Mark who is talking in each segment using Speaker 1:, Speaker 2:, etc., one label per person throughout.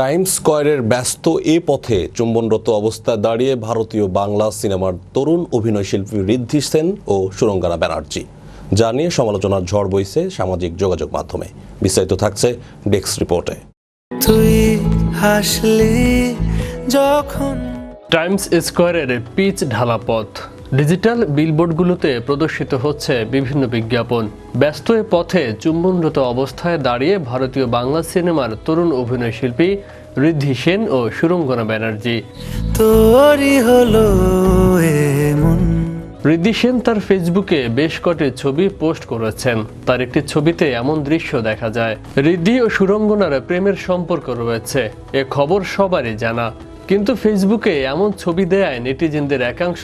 Speaker 1: Times স্কয়ারের ব্যস্ত এ পথে চুম্বনরত অবস্থায় দাঁড়িয়ে ভারতীয় বাংলা সিনেমার তরুণ অভিনয়শিল্পী ঋদ্ধি সেন ও সুরঙ্গারা ব্যানার্জি। যা নিয়ে সমালোচনার ঝড় বইছে সামাজিক যোগাযোগ মাধ্যমে। বিস্তারিত থাকছে ডেস্ক রিপোর্টে।
Speaker 2: তুই হাসলি যখন
Speaker 3: টাইমস স্কোয়ারের পিচ ঢালা পথ। ডিজিটাল বিলবোর্ডগুলোতে প্রদর্শিত হচ্ছে বিভিন্ন বিজ্ঞাপন। ব্যস্ত এ পথে চুম্বনরত অবস্থায় দাঁড়িয়ে ভারতীয় বাংলা সিনেমার তরুণ অভিনয়শিল্পী ঋদ্ধি সেন ও সুরঙ্গনা ব্যানার্জি। ঋদ্ধি সেন তার ফেসবুকে বেশ কটি ছবি পোস্ট করেছেন। তার একটি ছবিতে এমন দৃশ্য দেখা যায়। ঋদ্ধি ও সুরঙ্গনার প্রেমের সম্পর্ক রয়েছে। এ খবর সবারই জানা। কিন্তু ফেসবুকে এমন ছবি দেয় নেটিজেনদের একাংশ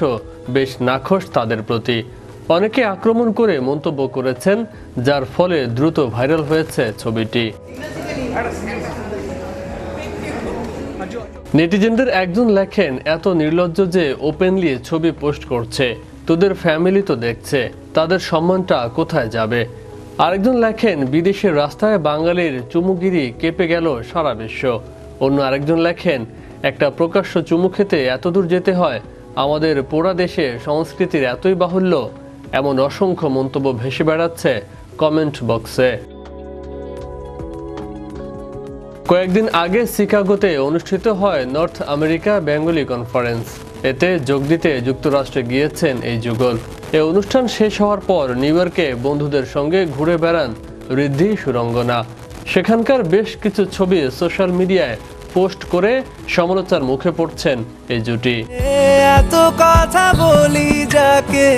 Speaker 3: বেশ নাখোশ তাদের প্রতি। অনেকে আক্রমণ করে মন্তব্য করেছেন, যার ফলে দ্রুত ভাইরাল হয়েছে ছবিটি। নেটিজেনদের একজন লেখেন, এত নির্লজ্জ যে ওপেনলি ছবি পোস্ট করছে, তোদের ফ্যামিলি তো দেখছে, তাদের সম্মানটা কোথায় যাবে? আরেকজন লেখেন, বিদেশের রাস্তায় বাঙালির চুমুগিরি কেঁপে গেল সারা বিশ্ব। অন্য আরেকজন লেখেন একটা প্রকাশ্য চুমু খেতে এতদূর যেতে হয়, আমাদের পোড়া দেশে সংস্কৃতির এতই বাহুল্য, এমন অসংখ্য মন্তব্য ভেসে বেড়াচ্ছে কমেন্ট বক্সে কয়েকদিন আগে শিকাগোতে অনুষ্ঠিত হয় নর্থ আমেরিকা বেঙ্গলি কনফারেন্স এতে যোগ দিতে যুক্তরাষ্ট্রে গিয়েছেন এই যুগল। এ অনুষ্ঠান শেষ হওয়ার পর নিউ ইয়র্কে বন্ধুদের সঙ্গে ঘুরে বেড়ান ঋদ্ধি সুরঙ্গনা। সেখানকার বেশ কিছু ছবি সোশ্যাল মিডিয়ায় পোস্ট করে সমালোচনার মুখে পড়ছেন এই জুটি।
Speaker 2: এত কথা বলি যাকে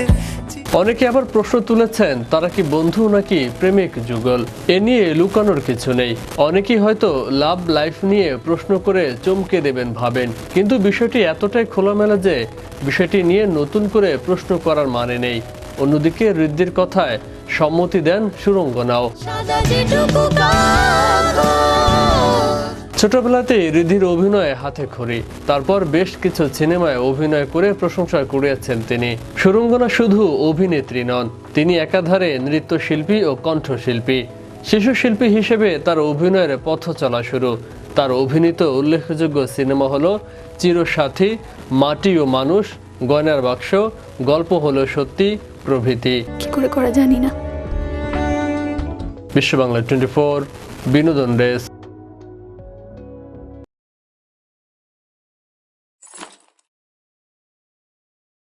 Speaker 3: অনেকে আবার প্রশ্ন তুলেছেন তারা কি বন্ধু নাকি প্রেমিক যুগল? এ নিয়ে লুকানোর কিছু নেই। অনেকেই হয়তো লাভ লাইফ নিয়ে প্রশ্ন করে চমকে দেবেন ভাবেন কিন্তু বিষয়টি এতটাই খোলামেলা যে বিষয়টি নিয়ে নতুন করে প্রশ্ন করার মানে নেই। অন্যদিকে ঋদ্ধির কথায় সম্মতি দেন সুরঙ্গনাও ছোটবেলাতেই রিধির অভিনয়ে হাতে খড়ি তারপর বেশ কিছু সিনেমায় অভিনয় করে প্রশংসা কুড়িয়েছেন তিনি। সুরঙ্গনা শুধু অভিনেত্রী নন তিনি একাধারে নৃত্যশিল্পী ও কণ্ঠশিল্পী। শিশু শিল্পী হিসেবে তার অভিনয়ের পথ চলা শুরু। তার অভিনীত উল্লেখযোগ্য সিনেমা হলো চিরসাথী মাটি ও মানুষ গয়নার বাক্স গল্প হলো সত্যি প্রভৃতি।
Speaker 4: কি করে করা জানি না।
Speaker 3: বিশ্ব বাংলা টোয়েন্টি ফোর বিনোদন ডেস্ক।